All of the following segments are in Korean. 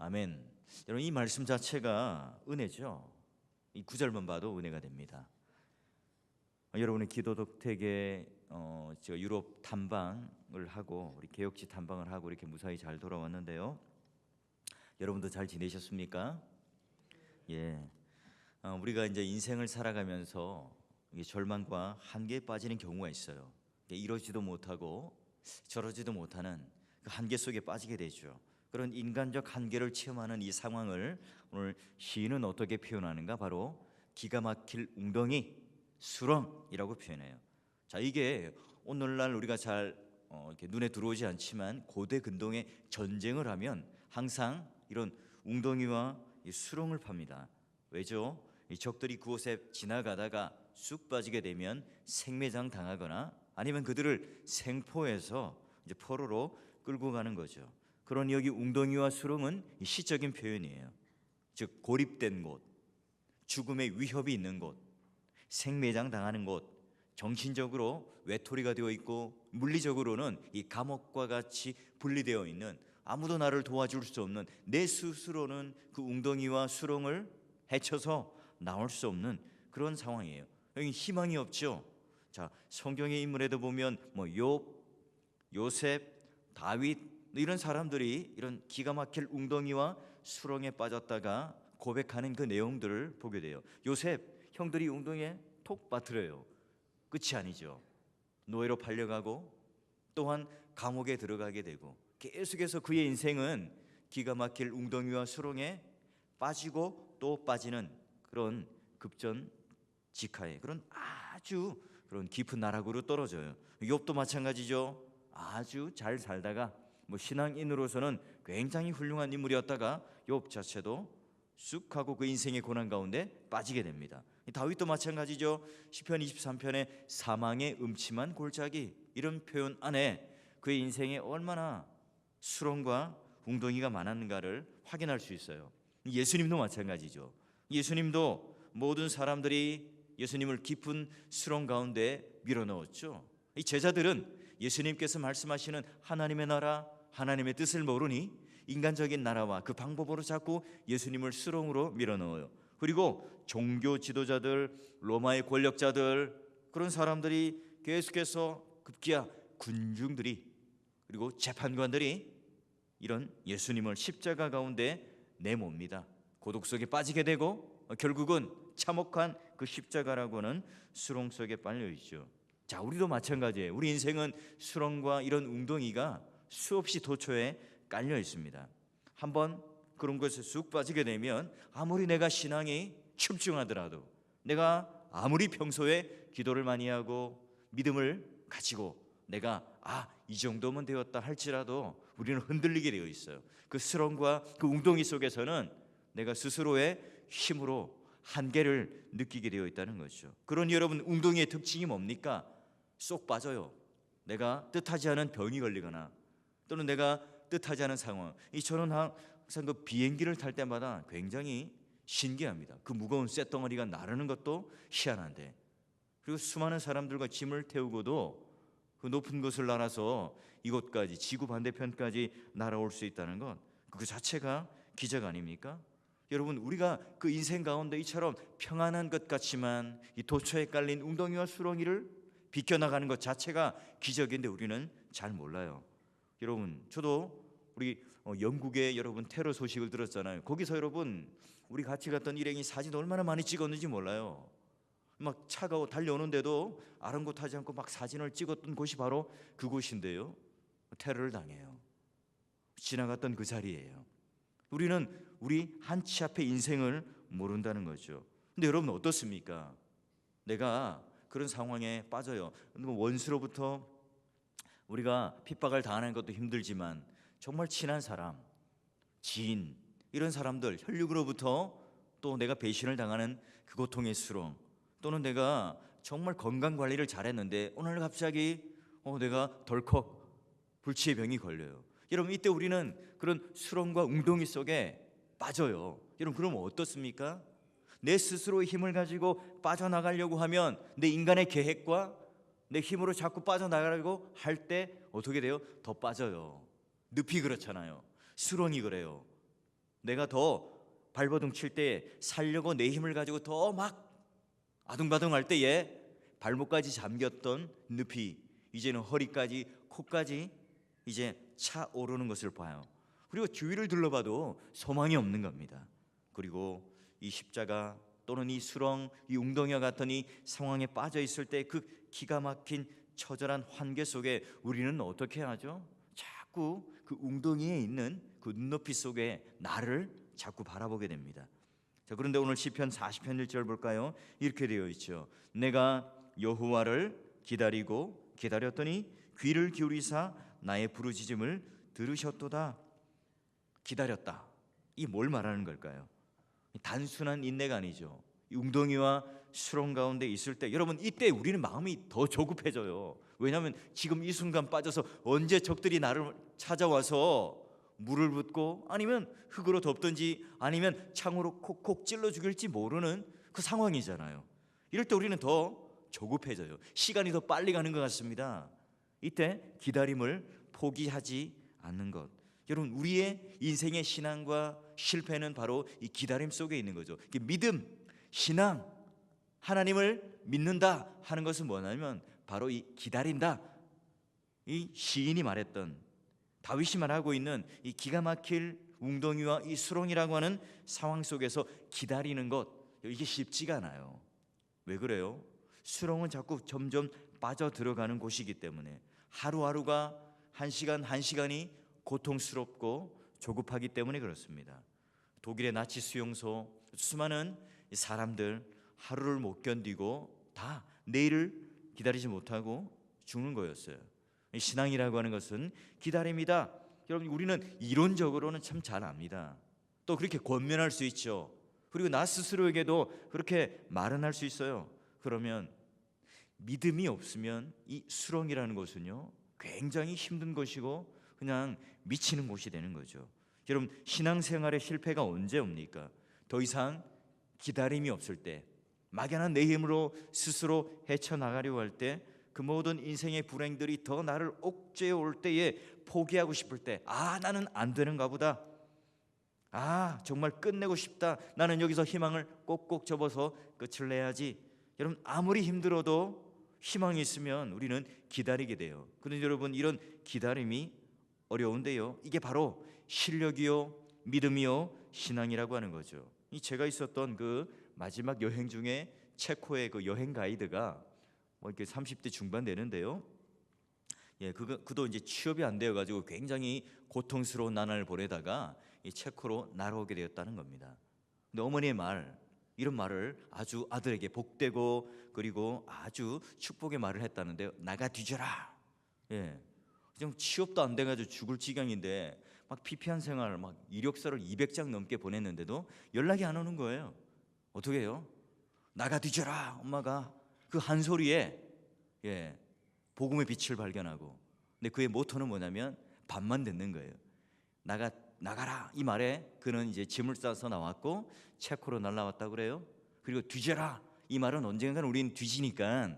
아멘. 여러분 이 말씀 자체가 은혜죠. 이 구절만 봐도 은혜가 됩니다. 어, 여러분의 기도 덕택에 어, 제가 유럽 탐방을 하고 우리 개혁지 탐방을 하고 이렇게 무사히 잘 돌아왔는데요. 여러분도 잘 지내셨습니까? 예. 어, 우리가 이제 인생을 살아가면서 절망과 한계에 빠지는 경우가 있어요. 이러지도 못하고 저러지도 못하는 그 한계 속에 빠지게 되죠. 그런 인간적 한계를 체험하는 이 상황을 오늘 시인은 어떻게 표현하는가? 바로 기가 막힐 웅덩이 수렁이라고 표현해요. 자, 이게 오늘날 우리가 잘 어, 눈에 들어오지 않지만 고대 근동의 전쟁을 하면 항상 이런 웅덩이와 이 수렁을 팝니다. 왜죠? 이 적들이 그곳에 지나가다가 쑥 빠지게 되면 생매장 당하거나 아니면 그들을 생포해서 이제 포로로 끌고 가는 거죠. 그런 여기 웅덩이와 수렁은 이 시적인 표현이에요. 즉 고립된 곳, 죽음의 위협이 있는 곳, 생매장 당하는 곳, 정신적으로 외톨이가 되어 있고 물리적으로는 이 감옥과 같이 분리되어 있는 아무도 나를 도와줄 수 없는 내 스스로는 그 웅덩이와 수렁을 헤쳐서 나올 수 없는 그런 상황이에요. 여기 희망이 없죠. 자, 성경의 인물에도 보면 뭐 욥, 요셉, 다윗 이런 사람들이 이런 기가 막힐 웅덩이와 수렁에 빠졌다가 고백하는 그 내용들을 보게 돼요. 요셉 형들이 웅덩이에 톡 빠뜨려요. 끝이 아니죠. 노예로 팔려가고 또한 감옥에 들어가게 되고 계속해서 그의 인생은 기가 막힐 웅덩이와 수렁에 빠지고 또 빠지는 그런 급전 직하의 그런 아주 그런 깊은 나락으로 떨어져요. 욥도 마찬가지죠. 아주 잘 살다가 뭐 신앙인으로서는 굉장히 훌륭한 인물이었다가 욥 자체도 쑥 하고 그 인생의 고난 가운데 빠지게 됩니다. 이 다윗도 마찬가지죠. 시편 23편에 사망의 음침한 골짜기 이런 표현 안에 그의 인생에 얼마나 수렁과 웅덩이가 많았는가를 확인할 수 있어요. 예수님도 마찬가지죠. 예수님도 모든 사람들이 예수님을 깊은 수렁 가운데 밀어넣었죠. 이 제자들은 예수님께서 말씀하시는 하나님의 나라, 하나님의 뜻을 모르니 인간적인 나라와 그 방법으로 자꾸 예수님을 수렁으로 밀어넣어요. 그리고 종교 지도자들, 로마의 권력자들 그런 사람들이 계속해서 급기야 군중들이 그리고 재판관들이 이런 예수님을 십자가 가운데 내몹니다. 고독 속에 빠지게 되고 결국은 참혹한 그 십자가라고는 수렁 속에 빨려 있죠. 자, 우리도 마찬가지예요. 우리 인생은 수렁과 이런 웅덩이가 수없이 도처에 깔려 있습니다. 한번 그런 것에 쑥 빠지게 되면 아무리 내가 신앙이 춤중하더라도 내가 아무리 평소에 기도를 많이 하고 믿음을 가지고 내가 아, 이 정도면 되었다 할지라도 우리는 흔들리게 되어 있어요. 그 수렁과 그 웅덩이 속에서는 내가 스스로의 힘으로 한계를 느끼게 되어 있다는 거죠. 그런 여러분 웅덩이의 특징이 뭡니까? 쏙 빠져요. 내가 뜻하지 않은 병이 걸리거나 또는 내가 뜻하지 않은 상황. 이 저는 항상 그 비행기를 탈 때마다 굉장히 신기합니다. 그 무거운 쇳덩어리가 나르는 것도 희한한데 그리고 수많은 사람들과 짐을 태우고도 그 높은 곳을 날아서 이곳까지 지구 반대편까지 날아올 수 있다는 것. 그 자체가 기적 아닙니까? 여러분 우리가 그 인생 가운데 이처럼 평안한 것 같지만 이 도처에 깔린 웅덩이와 수렁이를 비껴나가는 것 자체가 기적인데 우리는 잘 몰라요. 여러분 저도 우리 어, 영국의 여러분 테러 소식을 들었잖아요. 거기서 여러분 우리 같이 갔던 일행이 사진 얼마나 많이 찍었는지 몰라요. 막 차가 달려오는데도 아랑곳하지 않고 막 사진을 찍었던 곳이 바로 그곳인데요. 테러를 당해요. 지나갔던 그 자리예요. 우리는 우리 한 치 앞에 인생을 모른다는 거죠. 근데 여러분 어떻습니까? 내가 그런 상황에 빠져요. 뭐 원수로부터 우리가 핍박을 당하는 것도 힘들지만 정말 친한 사람, 지인 이런 사람들 혈육으로부터 또 내가 배신을 당하는 그 고통의 수렁 또는 내가 정말 건강 관리를 잘했는데 오늘 갑자기 어, 내가 덜컥 불치의 병이 걸려요. 여러분 이때 우리는 그런 수렁과 웅덩이 속에 빠져요. 여러분 그러면 어떻습니까? 내 스스로의 힘을 가지고 빠져나가려고 하면 내 인간의 계획과 내 힘으로 자꾸 빠져나가려고 할 때 어떻게 돼요? 더 빠져요. 늪이 그렇잖아요. 수렁이 그래요. 내가 더 발버둥 칠 때 살려고 내 힘을 가지고 더 막 아둥바둥 할 때에 발목까지 잠겼던 늪이 이제는 허리까지 코까지 이제 차 오르는 것을 봐요. 그리고 주위를 둘러봐도 소망이 없는 겁니다. 그리고 이 십자가 또는 이 수렁, 이 웅덩이와 같은 이 상황에 빠져 있을 때 그 기가 막힌 처절한 환계 속에 우리는 어떻게 하죠? 자꾸 그 웅덩이에 있는 그 눈높이 속에 나를 자꾸 바라보게 됩니다. 자, 그런데 오늘 시편 40편 1절 볼까요? 이렇게 되어 있죠. 내가 여호와를 기다리고 기다렸더니 귀를 기울이사 나의 부르짖음을 들으셨도다. 기다렸다. 이 뭘 말하는 걸까요? 단순한 인내가 아니죠. 이 웅덩이와 수렁 가운데 있을 때 여러분 이때 우리는 마음이 더 조급해져요. 왜냐하면 지금 이 순간 빠져서 언제 적들이 나를 찾아와서 물을 붓고 아니면 흙으로 덮든지 아니면 창으로 콕콕 찔러 죽일지 모르는 그 상황이잖아요. 이럴 때 우리는 더 조급해져요. 시간이 더 빨리 가는 것 같습니다. 이때 기다림을 포기하지 않는 것. 여러분 우리의 인생의 신앙과 실패는 바로 이 기다림 속에 있는 거죠. 믿음, 신앙, 하나님을 믿는다 하는 것은 뭐냐면 바로 이 기다린다. 이 시인이 말했던 다윗이 말하고 있는 이 기가 막힐 웅덩이와 이 수렁이라고 하는 상황 속에서 기다리는 것 이게 쉽지가 않아요. 왜 그래요? 수렁은 자꾸 점점 빠져 들어가는 곳이기 때문에 하루하루가 한 시간 한 시간이 고통스럽고 조급하기 때문에 그렇습니다. 독일의 나치 수용소 수많은 사람들 하루를 못 견디고 다 내일을 기다리지 못하고 죽는 거였어요. 이 신앙이라고 하는 것은 기다림이다. 여러분 우리는 이론적으로는 참 잘 압니다. 또 그렇게 권면할 수 있죠. 그리고 나 스스로에게도 그렇게 말은 할 수 있어요. 그러면 믿음이 없으면 이 수렁이라는 것은요 굉장히 힘든 것이고 그냥 미치는 곳이 되는 거죠. 여러분 신앙생활의 실패가 언제 옵니까? 더 이상 기다림이 없을 때 막연한 내 힘으로 스스로 헤쳐나가려고 할때 그 모든 인생의 불행들이 더 나를 옥죄어 올 때에 포기하고 싶을 때 아 나는 안 되는가 보다. 아 정말 끝내고 싶다. 나는 여기서 희망을 꼭꼭 접어서 끝을 내야지. 여러분 아무리 힘들어도 희망이 있으면 우리는 기다리게 돼요. 그런데 여러분 이런 기다림이 어려운데요. 이게 바로 실력이요 믿음이요 신앙이라고 하는 거죠. 이 제가 있었던 그 마지막 여행 중에 체코의 그 여행 가이드가 뭐 이렇게 30대 중반 되는데요. 예, 그거 그도 이제 취업이 안 되어 가지고 굉장히 고통스러운 나날을 보내다가 이 체코로 날아오게 되었다는 겁니다. 근데 어머니의 말 이런 말을 아주 아들에게 복되고 그리고 아주 축복의 말을 했다는데요. 나가 뒤져라. 예. 좀 취업도 안 돼가지고 죽을 지경인데 막 피폐한 생활, 막 이력서를 200장 넘게 보냈는데도 연락이 안 오는 거예요. 어떻게 해요? 나가 뒤져라 엄마가 그 한 소리에 예 복음의 빛을 발견하고 근데 그의 모토는 뭐냐면 반만 듣는 거예요. 나가 나가라 이 말에 그는 이제 짐을 싸서 나왔고 체코로 날라왔다 그래요. 그리고 뒤져라 이 말은 언젠가는 우리는 뒤지니까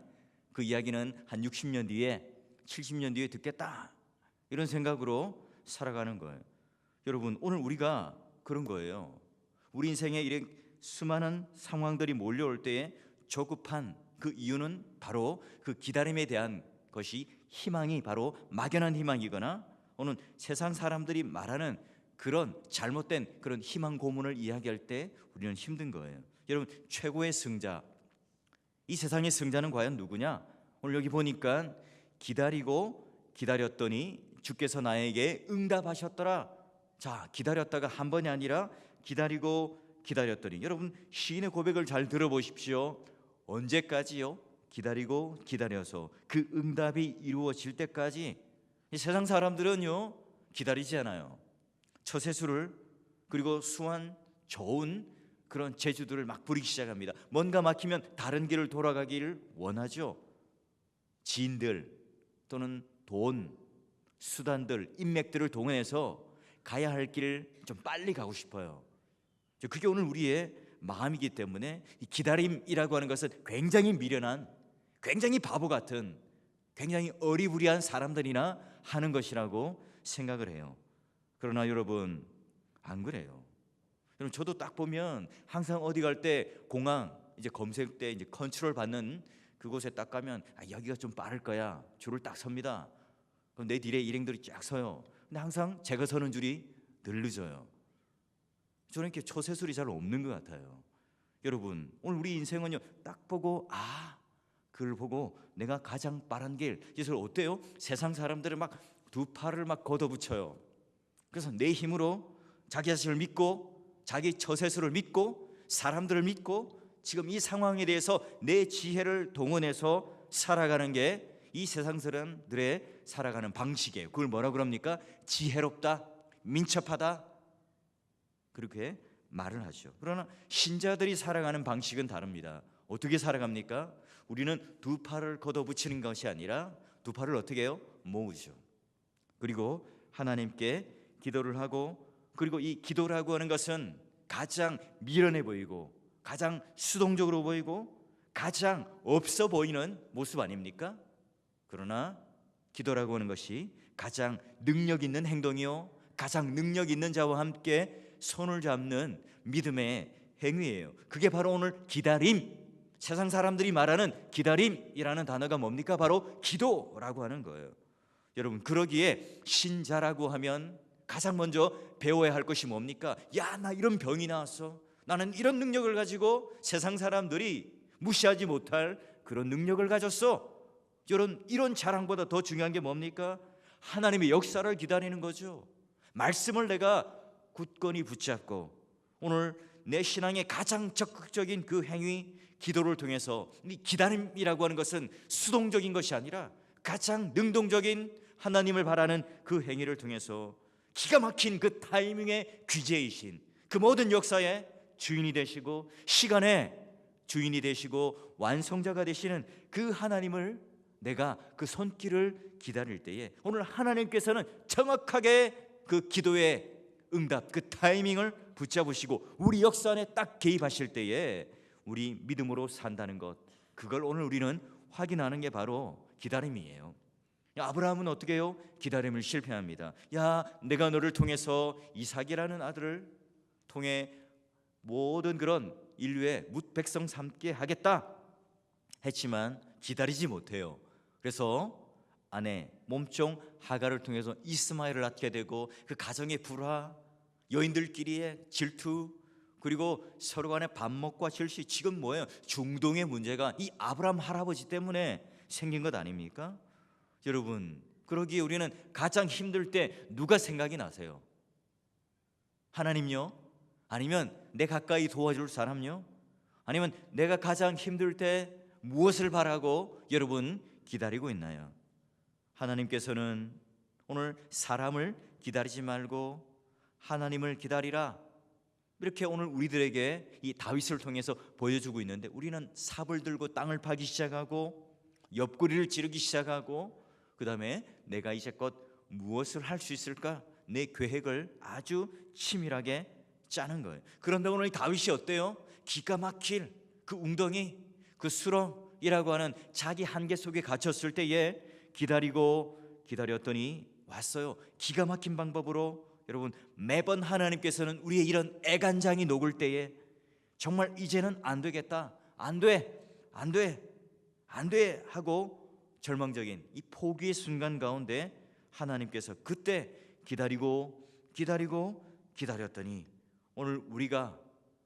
그 이야기는 한 60년 뒤에 70년 뒤에 듣겠다 이런 생각으로 살아가는 거예요. 여러분 오늘 우리가 그런 거예요. 우리 인생에 이런 수많은 상황들이 몰려올 때에 조급한 그 이유는 바로 그 기다림에 대한 것이 희망이 바로 막연한 희망이거나 오늘 세상 사람들이 말하는 그런 잘못된 그런 희망 고문을 이야기할 때 우리는 힘든 거예요. 여러분 최고의 승자 이 세상의 승자는 과연 누구냐? 오늘 여기 보니까 기다리고 기다렸더니 주께서 나에게 응답하셨더라. 자, 기다렸다가 한 번이 아니라 기다리고 기다렸더니 여러분 시인의 고백을 잘 들어보십시오. 언제까지요? 기다리고 기다려서 그 응답이 이루어질 때까지 이 세상 사람들은요 기다리지 않아요. 처세술을 그리고 수완 좋은 그런 재주들을 막 부리기 시작합니다. 뭔가 막히면 다른 길을 돌아가기를 원하죠. 지인들 또는 돈, 수단들, 인맥들을 동원해서 가야 할 길을 좀 빨리 가고 싶어요. 그게 오늘 우리의 마음이기 때문에 이 기다림이라고 하는 것은 굉장히 미련한, 굉장히 바보 같은, 굉장히 어리부리한 사람들이나 하는 것이라고 생각을 해요. 그러나 여러분 안 그래요. 그럼 저도 딱 보면 항상 어디 갈 때 공항 이제 검색 때 이제 컨트롤 받는 그곳에 딱 가면 아, 여기가 좀 빠를 거야 줄을 딱 섭니다. 그럼 내 뒤에 일행들이 쫙 서요. 근데 항상 제가 서는 줄이 늘 늦어요. 저는 이렇게 초세술이 잘 없는 것 같아요. 여러분 오늘 우리 인생은요 딱 보고 아 그를 보고 내가 가장 빠른 길 그래서 어때요? 세상 사람들은 막 두 팔을 막 걷어붙여요. 그래서 내 힘으로 자기 자신을 믿고 자기 처세술을 믿고 사람들을 믿고 지금 이 상황에 대해서 내 지혜를 동원해서 살아가는 게 이 세상 사람들의 살아가는 방식이에요. 그걸 뭐라 그럽니까? 지혜롭다, 민첩하다 그렇게 말을 하죠. 그러나 신자들이 살아가는 방식은 다릅니다. 어떻게 살아갑니까? 우리는 두 팔을 걷어붙이는 것이 아니라 두 팔을 어떻게 해요? 모으죠. 그리고 하나님께 기도를 하고 그리고 이 기도라고 하는 것은 가장 미련해 보이고 가장 수동적으로 보이고 가장 없어 보이는 모습 아닙니까? 그러나 기도라고 하는 것이 가장 능력 있는 행동이요 가장 능력 있는 자와 함께 손을 잡는 믿음의 행위예요. 그게 바로 오늘 기다림. 세상 사람들이 말하는 기다림이라는 단어가 뭡니까? 바로 기도라고 하는 거예요. 여러분 그러기에 신자라고 하면 가장 먼저 배워야 할 것이 뭡니까? 야, 나 이런 병이 나왔어. 나는 이런 능력을 가지고 세상 사람들이 무시하지 못할 그런 능력을 가졌어. 이런 이런 자랑보다 더 중요한 게 뭡니까? 하나님의 역사를 기다리는 거죠. 말씀을 내가 굳건히 붙잡고 오늘 내 신앙의 가장 적극적인 그 행위 기도를 통해서 이 기다림이라고 하는 것은 수동적인 것이 아니라 가장 능동적인 하나님을 바라는 그 행위를 통해서 기가 막힌 그 타이밍의 귀재이신 그 모든 역사의 주인이 되시고 시간의 주인이 되시고 완성자가 되시는 그 하나님을 내가 그 손길을 기다릴 때에 오늘 하나님께서는 정확하게 그 기도의 응답 그 타이밍을 붙잡으시고 우리 역사 안에 딱 개입하실 때에 우리 믿음으로 산다는 것 그걸 오늘 우리는 확인하는 게 바로 기다림이에요. 야, 아브라함은 어떻게 해요? 기다림을 실패합니다. 야, 내가 너를 통해서 이삭이라는 아들을 통해 모든 그런 인류의 뭇 백성 삼게 하겠다 했지만 기다리지 못해요. 그래서 아내 몸종 하가를 통해서 이스마엘을 낳게 되고 그 가정의 불화, 여인들끼리의 질투 그리고 서로 간의 반목과 질시 지금 뭐예요? 중동의 문제가 이 아브라함 할아버지 때문에 생긴 것 아닙니까? 여러분 그러기에 우리는 가장 힘들 때 누가 생각이 나세요? 하나님요? 아니면 내 가까이 도와줄 사람요? 아니면 내가 가장 힘들 때 무엇을 바라고 여러분 기다리고 있나요? 하나님께서는 오늘 사람을 기다리지 말고 하나님을 기다리라 이렇게 오늘 우리들에게 이 다윗을 통해서 보여주고 있는데 우리는 삽을 들고 땅을 파기 시작하고 옆구리를 찌르기 시작하고 그 다음에 내가 이제껏 무엇을 할 수 있을까 내 계획을 아주 치밀하게 짜는 거예요. 그런데 오늘 이 다윗이 어때요? 기가 막힐 그 웅덩이 그 수렁이라고 하는 자기 한계 속에 갇혔을 때에 기다리고 기다렸더니 왔어요. 기가 막힌 방법으로 여러분 매번 하나님께서는 우리의 이런 애간장이 녹을 때에 정말 이제는 안 되겠다. 안 돼. 안 돼. 안 돼 하고 절망적인 이 포기의 순간 가운데 하나님께서 그때 기다리고 기다리고 기다렸더니 오늘 우리가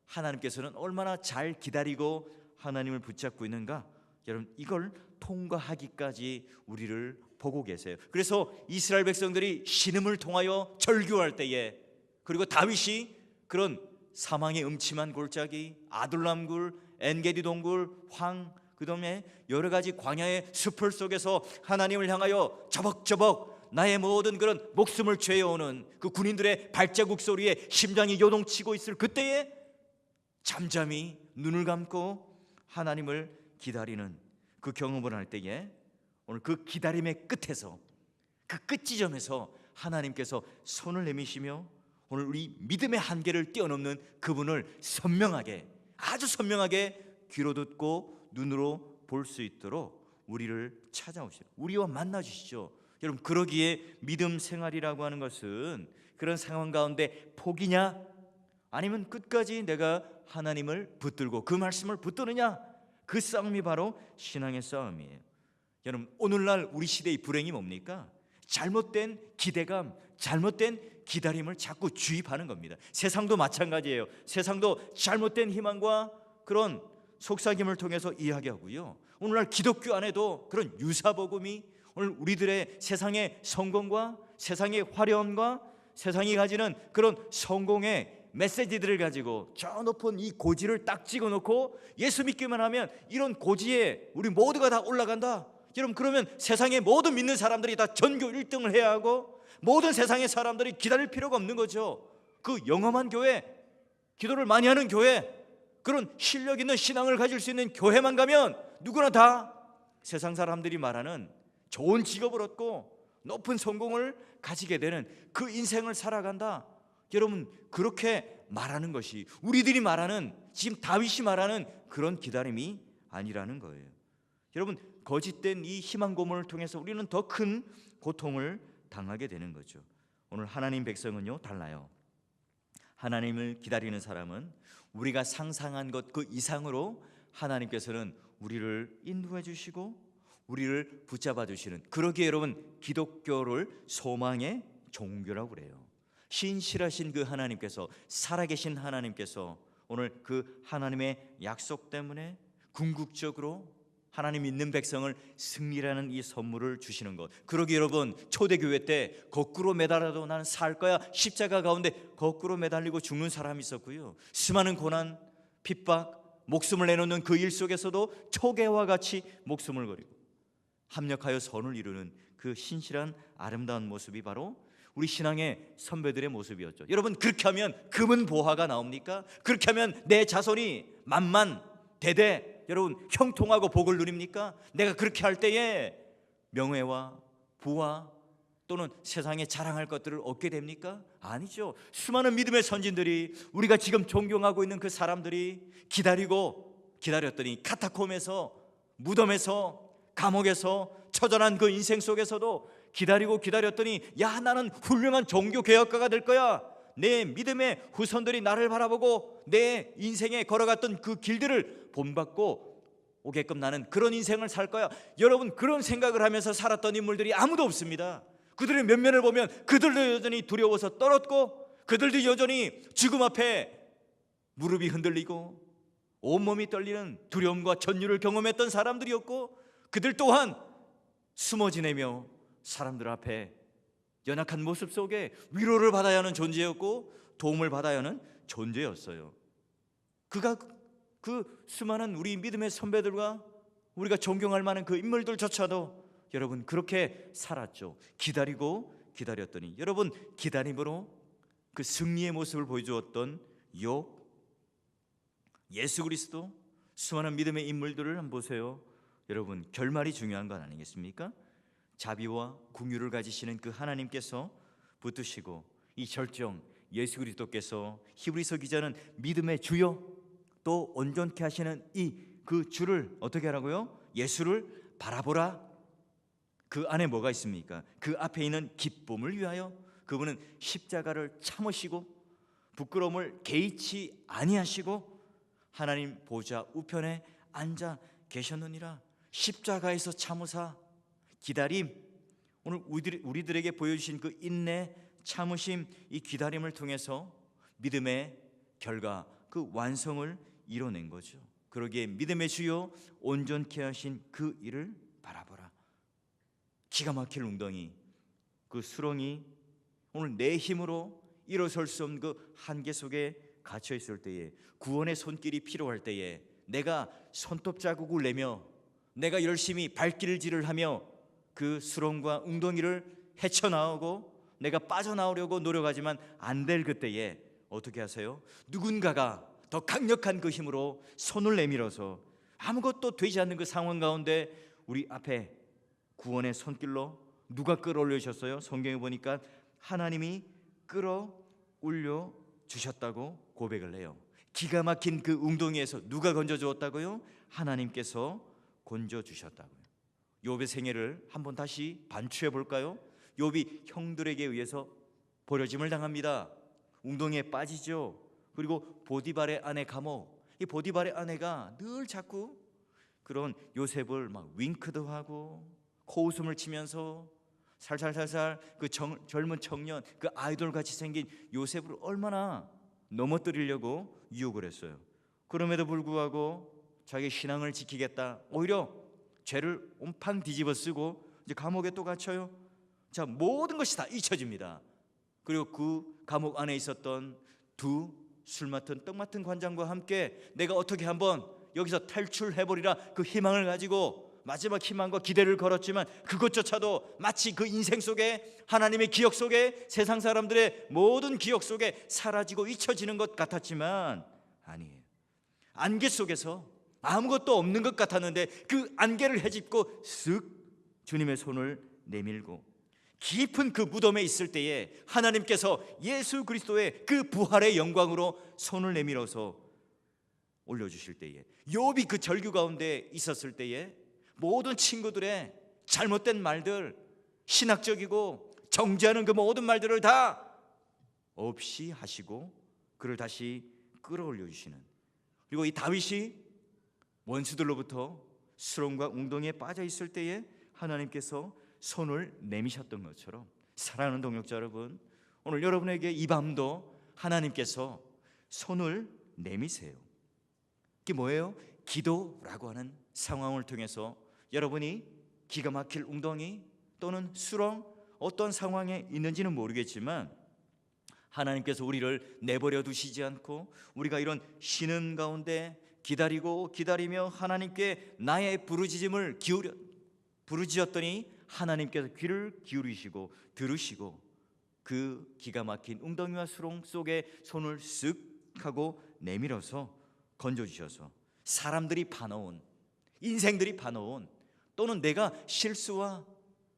하나님께서는 얼마나 잘 기다리고 하나님을 붙잡고 있는가 여러분 이걸 통과하기까지 우리를 보고 계세요. 그래서 이스라엘 백성들이 신음을 통하여 절규할 때에 그리고 다윗이 그런 사망의 음침한 골짜기 아둘람 굴 엔게디 동굴 황 그다음에 여러 가지 광야의 숲을 속에서 하나님을 향하여 저벅저벅 나의 모든 그런 목숨을 죄어오는 그 군인들의 발자국 소리에 심장이 요동치고 있을 그때에 잠잠히 눈을 감고 하나님을 기다리는 그 경험을 할 때에 오늘 그 기다림의 끝에서 그 끝 지점에서 하나님께서 손을 내미시며 오늘 우리 믿음의 한계를 뛰어넘는 그분을 선명하게 아주 선명하게 귀로 듣고 눈으로 볼 수 있도록 우리를 찾아오시고 우리와 만나 주시죠. 여러분 그러기에 믿음 생활이라고 하는 것은 그런 상황 가운데 포기냐 아니면 끝까지 내가 하나님을 붙들고 그 말씀을 붙드느냐? 그 싸움이 바로 신앙의 싸움이에요. 여러분 오늘날 우리 시대의 불행이 뭡니까? 잘못된 기대감, 잘못된 기다림을 자꾸 주입하는 겁니다. 세상도 마찬가지예요. 세상도 잘못된 희망과 그런 속삭임을 통해서 이야기하고요. 오늘날 기독교 안에도 그런 유사복음이 오늘 우리들의 세상의 성공과 세상의 화려함과 세상이 가지는 그런 성공의 메시지들을 가지고 저 높은 이 고지를 딱 찍어 놓고 예수 믿기만 하면 이런 고지에 우리 모두가 다 올라간다. 여러분 그러면 세상의 모든 믿는 사람들이 다 전교 1등을 해야 하고 모든 세상의 사람들이 기다릴 필요가 없는 거죠. 그 영험한 교회, 기도를 많이 하는 교회, 그런 실력 있는 신앙을 가질 수 있는 교회만 가면 누구나 다 세상 사람들이 말하는 좋은 직업을 얻고 높은 성공을 가지게 되는 그 인생을 살아간다. 여러분 그렇게 말하는 것이 우리들이 말하는 지금 다윗이 말하는 그런 기다림이 아니라는 거예요. 여러분 거짓된 이 희망 고문을 통해서 우리는 더 큰 고통을 당하게 되는 거죠. 오늘 하나님 백성은요 달라요. 하나님을 기다리는 사람은 우리가 상상한 것 그 이상으로 하나님께서는 우리를 인도해 주시고 우리를 붙잡아 주시는 그러기에 여러분 기독교를 소망의 종교라고 그래요. 신실하신 그 하나님께서 살아계신 하나님께서 오늘 그 하나님의 약속 때문에 궁극적으로 하나님 믿는 백성을 승리라는 이 선물을 주시는 것. 그러기 여러분 초대교회 때 거꾸로 매달아도 나는 살 거야 십자가 가운데 거꾸로 매달리고 죽는 사람이 있었고요. 수많은 고난, 핍박, 목숨을 내놓는 그 일 속에서도 초계와 같이 목숨을 걸고 합력하여 선을 이루는 그 신실한 아름다운 모습이 바로 우리 신앙의 선배들의 모습이었죠. 여러분 그렇게 하면 금은 보화가 나옵니까? 그렇게 하면 내 자손이 만만 대대 여러분 형통하고 복을 누립니까? 내가 그렇게 할 때에 명예와 부와 또는 세상에 자랑할 것들을 얻게 됩니까? 아니죠. 수많은 믿음의 선진들이 우리가 지금 존경하고 있는 그 사람들이 기다리고 기다렸더니 카타콤에서 무덤에서 감옥에서 처절한 그 인생 속에서도 기다리고 기다렸더니 야 나는 훌륭한 종교 개혁가가 될 거야. 내 믿음의 후손들이 나를 바라보고 내 인생에 걸어갔던 그 길들을 본받고 오게끔 나는 그런 인생을 살 거야. 여러분 그런 생각을 하면서 살았던 인물들이 아무도 없습니다. 그들의 면면을 보면 그들도 여전히 두려워서 떨었고 그들도 여전히 죽음 앞에 무릎이 흔들리고 온몸이 떨리는 두려움과 전율을 경험했던 사람들이었고 그들 또한 숨어 지내며 사람들 앞에 연약한 모습 속에 위로를 받아야 하는 존재였고 도움을 받아야 하는 존재였어요. 그가 그 수많은 우리 믿음의 선배들과 우리가 존경할 만한 그 인물들조차도 여러분 그렇게 살았죠. 기다리고 기다렸더니 여러분 기다림으로 그 승리의 모습을 보여주었던 욥, 예수 그리스도, 수많은 믿음의 인물들을 한번 보세요. 여러분 결말이 중요한 건 아니겠습니까? 자비와 궁유를 가지시는 그 하나님께서 붙드시고 이 절정 예수 그리스도께서 히브리서 기자는 믿음의 주요 또 온전케 하시는 이 그 주를 어떻게 하라고요? 예수를 바라보라. 그 안에 뭐가 있습니까? 그 앞에 있는 기쁨을 위하여 그분은 십자가를 참으시고 부끄러움을 개의치 아니하시고 하나님 보좌 우편에 앉아 계셨느니라. 십자가에서 참으사 기다림 오늘 우리들, 우리들에게 보여주신 그 인내 참으심 이 기다림을 통해서 믿음의 결과 그 완성을 이뤄낸 거죠. 그러기에 믿음의 주요 온전케 하신 그 일을 바라보라. 기가 막힐 웅덩이 그 수렁이 오늘 내 힘으로 일어설 수 없는 그 한계 속에 갇혀 있을 때에 구원의 손길이 필요할 때에 내가 손톱 자국을 내며 내가 열심히 발길질을 하며 그 수렁과 웅덩이를 헤쳐나오고 내가 빠져나오려고 노력하지만 안 될 그때에 어떻게 하세요? 누군가가 더 강력한 그 힘으로 손을 내밀어서 아무것도 되지 않는 그 상황 가운데 우리 앞에 구원의 손길로 누가 끌어올리셨어요? 성경에 보니까 하나님이 끌어올려 주셨다고 고백을 해요. 기가 막힌 그 웅덩이에서 누가 건져 주었다고요? 하나님께서 건져 주셨다고요. 욥의 생애를 한번 다시 반추해 볼까요? 욥이 형들에게 의해서 버려짐을 당합니다. 웅덩이에 빠지죠. 그리고 보디발의 아내 감옥. 이 보디발의 아내가 늘 자꾸 그런 요셉을 막 윙크도 하고 코웃음을 치면서 살살살살 그 정- 젊은 청년 그 아이돌 같이 생긴 요셉을 얼마나 넘어뜨리려고 유혹을 했어요. 그럼에도 불구하고 자기 신앙을 지키겠다. 오히려 죄를 온판 뒤집어 쓰고 이제 감옥에 또 갇혀요. 자 모든 것이 다 잊혀집니다. 그리고 그 감옥 안에 있었던 두 술 맡은 떡 맡은 관장과 함께 내가 어떻게 한번 여기서 탈출해 버리라 그 희망을 가지고 마지막 희망과 기대를 걸었지만 그것조차도 마치 그 인생 속에 하나님의 기억 속에 세상 사람들의 모든 기억 속에 사라지고 잊혀지는 것 같았지만 아니에요. 안개 속에서 아무것도 없는 것 같았는데 그 안개를 헤집고 쓱 주님의 손을 내밀고 깊은 그 무덤에 있을 때에 하나님께서 예수 그리스도의 그 부활의 영광으로 손을 내밀어서 올려주실 때에 욥이 그 절규 가운데 있었을 때에 모든 친구들의 잘못된 말들 신학적이고 정죄하는 그 모든 말들을 다 없이 하시고 그를 다시 끌어올려 주시는 그리고 이 다윗이 원수들로부터 수렁과 웅덩이에 빠져 있을 때에 하나님께서 손을 내미셨던 것처럼 사랑하는 동역자 여러분 오늘 여러분에게 이 밤도 하나님께서 손을 내미세요. 이게 뭐예요? 기도라고 하는 상황을 통해서 여러분이 기가 막힐 웅덩이 또는 수렁 어떤 상황에 있는지는 모르겠지만 하나님께서 우리를 내버려 두시지 않고 우리가 이런 쉬는 가운데 기다리고 기다리며 하나님께 나의 부르짖음을 기울여 부르짖었더니 하나님께서 귀를 기울이시고 들으시고 그 기가 막힌 웅덩이와 수렁 속에 손을 쓱 하고 내밀어서 건져 주셔서 사람들이 파놓은 인생들이 파놓은 또는 내가 실수와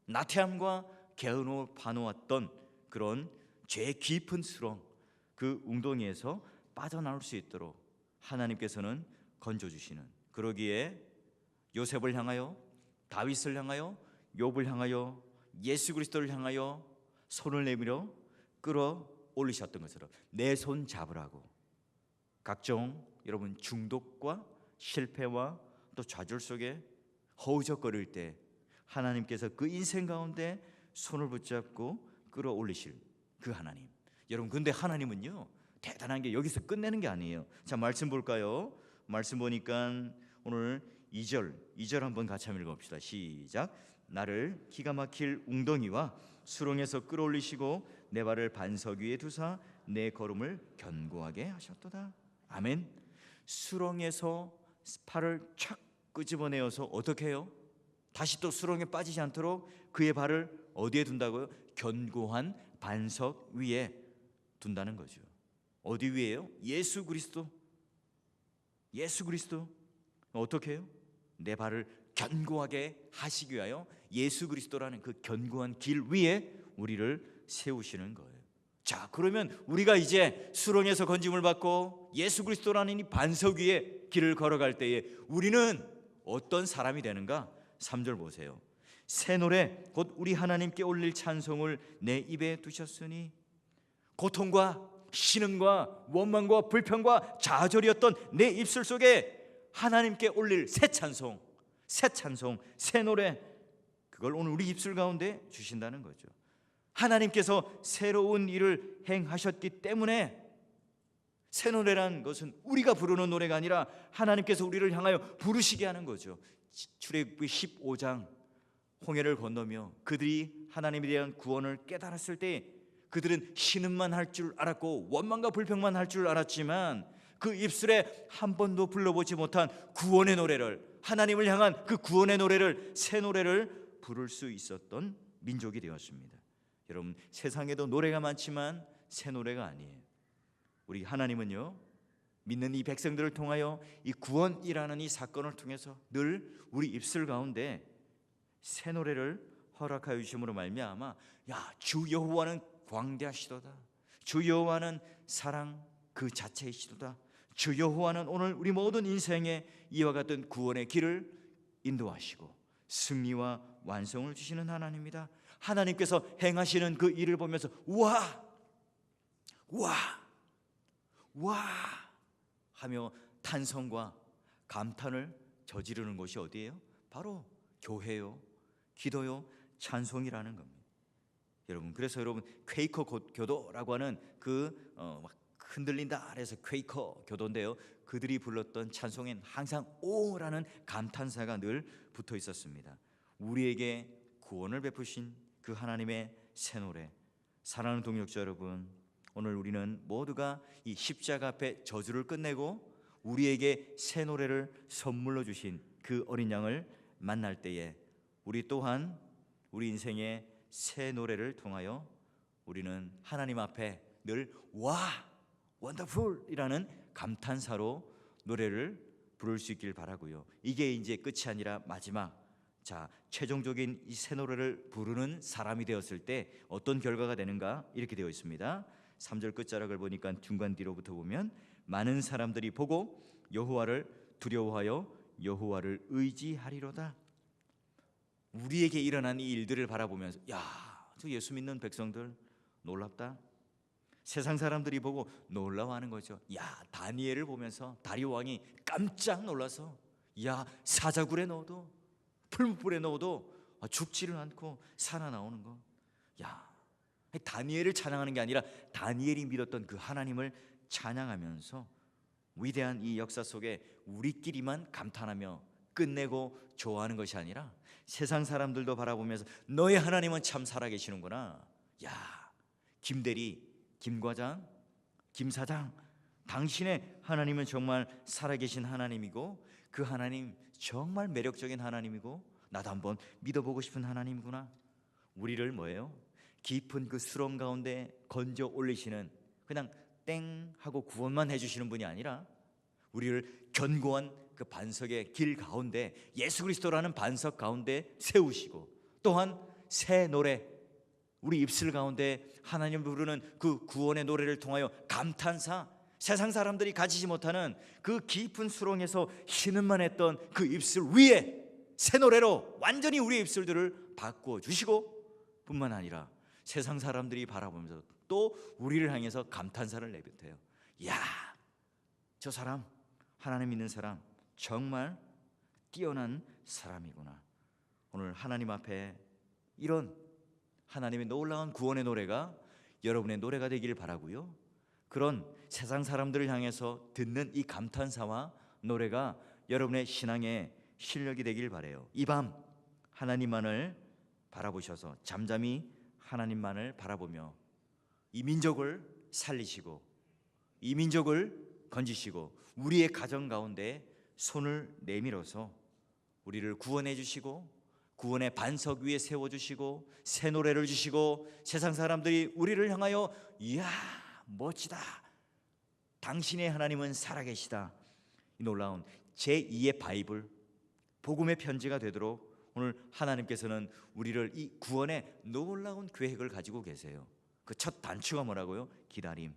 나태함과 개은을 파놓았던 그런 죄 깊은 수렁 그 웅덩이에서 빠져나올 수 있도록 하나님께서는 건져 주시는 그러기에 요셉을 향하여 다윗을 향하여 욥을 향하여 예수 그리스도를 향하여 손을 내밀어 끌어 올리셨던 것처럼 내 손 잡으라고 각종 여러분 중독과 실패와 또 좌절 속에 허우적거릴 때 하나님께서 그 인생 가운데 손을 붙잡고 끌어 올리실 그 하나님. 여러분 근데 하나님은요 대단한 게 여기서 끝내는 게 아니에요. 자 말씀 볼까요? 말씀 보니까 오늘 2절 2절 한번 같이 한번 읽어봅시다. 시작. 나를 기가 막힐 웅덩이와 수렁에서 끌어올리시고 내 발을 반석 위에 두사 내 걸음을 견고하게 하셨도다. 아멘. 수렁에서 팔을 착 끄집어내어서 어떻게 해요? 다시 또 수렁에 빠지지 않도록 그의 발을 어디에 둔다고요? 견고한 반석 위에 둔다는 거죠. 어디 위에요? 예수 그리스도. 예수 그리스도. 어떻게 해요? 내 발을 견고하게 하시기 위하여 예수 그리스도라는 그 견고한 길 위에 우리를 세우시는 거예요. 자, 그러면 우리가 이제 수렁에서 건짐을 받고 예수 그리스도라는 이 반석 위에 길을 걸어갈 때에 우리는 어떤 사람이 되는가? 3절 보세요. 새 노래 곧 우리 하나님께 올릴 찬송을 내 입에 두셨으니 고통과 신음과 원망과 불평과 좌절이었던 내 입술 속에 하나님께 올릴 새 찬송, 새 찬송, 새 노래 그걸 오늘 우리 입술 가운데 주신다는 거죠. 하나님께서 새로운 일을 행하셨기 때문에 새 노래란 것은 우리가 부르는 노래가 아니라 하나님께서 우리를 향하여 부르시게 하는 거죠. 출애굽기 15장 홍해를 건너며 그들이 하나님에 대한 구원을 깨달았을 때 그들은 신음만 할 줄 알았고 원망과 불평만 할 줄 알았지만 그 입술에 한 번도 불러보지 못한 구원의 노래를 하나님을 향한 그 구원의 노래를 새 노래를 부를 수 있었던 민족이 되었습니다. 여러분 세상에도 노래가 많지만 새 노래가 아니에요. 우리 하나님은요 믿는 이 백성들을 통하여 이 구원이라는 이 사건을 통해서 늘 우리 입술 가운데 새 노래를 허락하여 주심으로 말미암아 야 주 여호와는 광대하시도다 주 여호와는 사랑 그 자체이시도다 주 여호와는 오늘 우리 모든 인생에 이와 같은 구원의 길을 인도하시고 승리와 완성을 주시는 하나님입니다 하나님께서 행하시는 그 일을 보면서 우와 우와 와 하며 탄성과 감탄을 저지르는 곳이 어디예요? 바로 교회요, 기도요, 찬송이라는 겁니다. 여러분 그래서 여러분 퀘이커 고- 교도라고 하는 그 어, 막 흔들린다 그래서 퀘이커 교도인데요. 그들이 불렀던 찬송엔 항상 오라는 감탄사가 늘 붙어 있었습니다. 우리에게 구원을 베푸신 그 하나님의 새 노래. 사랑하는 동역자 여러분, 오늘 우리는 모두가 이 십자가 앞에 저주를 끝내고 우리에게 새 노래를 선물로 주신 그 어린 양을 만날 때에 우리 또한 우리 인생의 새 노래를 통하여 우리는 하나님 앞에 늘 와 원더풀이라는 감탄사로 노래를 부를 수 있길 바라고요. 이게 이제 끝이 아니라 마지막 자 최종적인 이 새 노래를 부르는 사람이 되었을 때 어떤 결과가 되는가 이렇게 되어 있습니다. 3절 끝자락을 보니까 중간 뒤로부터 보면 많은 사람들이 보고 여호와를 두려워하여 여호와를 의지하리로다. 우리에게 일어난 이 일들을 바라보면서 야, 저 예수 믿는 백성들 놀랍다. 세상 사람들이 보고 놀라워하는 거죠. 야, 다니엘을 보면서 다리오 왕이 깜짝 놀라서 야, 사자굴에 넣어도 풀무불에 넣어도 아, 죽지를 않고 살아 나오는 거. 야, 다니엘을 찬양하는 게 아니라 다니엘이 믿었던 그 하나님을 찬양하면서 위대한 이 역사 속에 우리끼리만 감탄하며 끝내고 좋아하는 것이 아니라 세상 사람들도 바라보면서 너의 하나님은 참 살아계시는구나. 야, 김 대리, 김 과장, 김 사장, 당신의 하나님은 정말 살아계신 하나님이고 그 하나님 정말 매력적인 하나님이고 나도 한번 믿어보고 싶은 하나님이구나. 우리를 뭐예요? 깊은 그 수렁 가운데 건져 올리시는 그냥 땡 하고 구원만 해주시는 분이 아니라 우리를 견고한 그 반석의 길 가운데 예수 그리스도라는 반석 가운데 세우시고 또한 새 노래 우리 입술 가운데 하나님 부르는 그 구원의 노래를 통하여 감탄사 세상 사람들이 가지지 못하는 그 깊은 수렁에서 신음만 했던 그 입술 위에 새 노래로 완전히 우리의 입술들을 바꾸어 주시고 뿐만 아니라 세상 사람들이 바라보면서 또 우리를 향해서 감탄사를 내뱉어요. 야, 저 사람 하나님 믿는 사람 정말 뛰어난 사람이구나. 오늘 하나님 앞에 이런 하나님의 놀라운 구원의 노래가 여러분의 노래가 되기를 바라고요. 그런 세상 사람들을 향해서 듣는 이 감탄사와 노래가 여러분의 신앙의 실력이 되길 바래요. 이 밤 하나님만을 바라보셔서 잠잠히 하나님만을 바라보며 이 민족을 살리시고 이 민족을 건지시고 우리의 가정 가운데 손을 내밀어서 우리를 구원해 주시고 구원의 반석 위에 세워 주시고 새 노래를 주시고 세상 사람들이 우리를 향하여 이야 멋지다. 당신의 하나님은 살아계시다. 이 놀라운 제2의 바이블 복음의 편지가 되도록 오늘 하나님께서는 우리를 이 구원의 놀라운 계획을 가지고 계세요. 그 첫 단추가 뭐라고요? 기다림.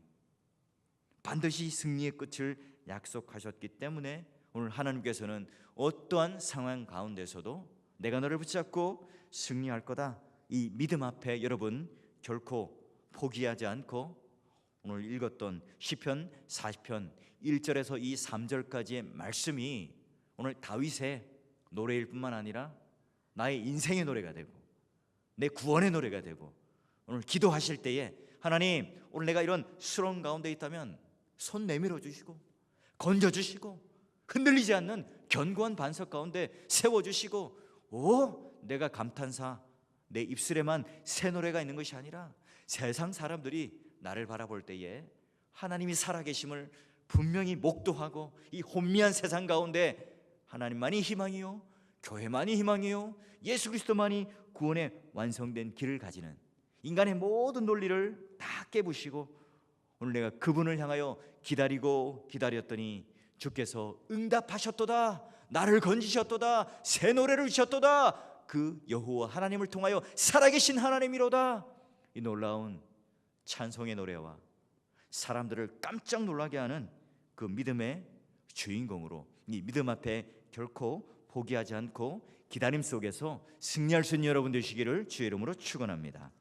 반드시 승리의 끝을 약속하셨기 때문에 오늘 하나님께서는 어떠한 상황 가운데서도 내가 너를 붙잡고 승리할 거다. 이 믿음 앞에 여러분 결코 포기하지 않고 오늘 읽었던 시편 40편 1절에서 이 3절까지의 말씀이 오늘 다윗의 노래일 뿐만 아니라 나의 인생의 노래가 되고 내 구원의 노래가 되고 오늘 기도하실 때에 하나님 오늘 내가 이런 수렁 가운데 있다면 손 내밀어 주시고 건져 주시고 흔들리지 않는 견고한 반석 가운데 세워 주시고 오 내가 감탄사 내 입술에만 새 노래가 있는 것이 아니라 세상 사람들이 나를 바라볼 때에 하나님이 살아계심을 분명히 목도하고 이 혼미한 세상 가운데 하나님만이 희망이요 교회만이 희망이요 예수 그리스도만이 구원의 완성된 길을 가지는 인간의 모든 논리를 다 깨부시고 오늘 내가 그분을 향하여 기다리고 기다렸더니 주께서 응답하셨도다 나를 건지셨도다 새 노래를 주셨도다 그 여호와 하나님을 통하여 살아계신 하나님이로다 이 놀라운 찬송의 노래와 사람들을 깜짝 놀라게 하는 그 믿음의 주인공으로 이 믿음 앞에 결코 포기하지 않고 기다림 속에서 승리할 수 있는 여러분 되시기를 주의 이름으로 축원합니다.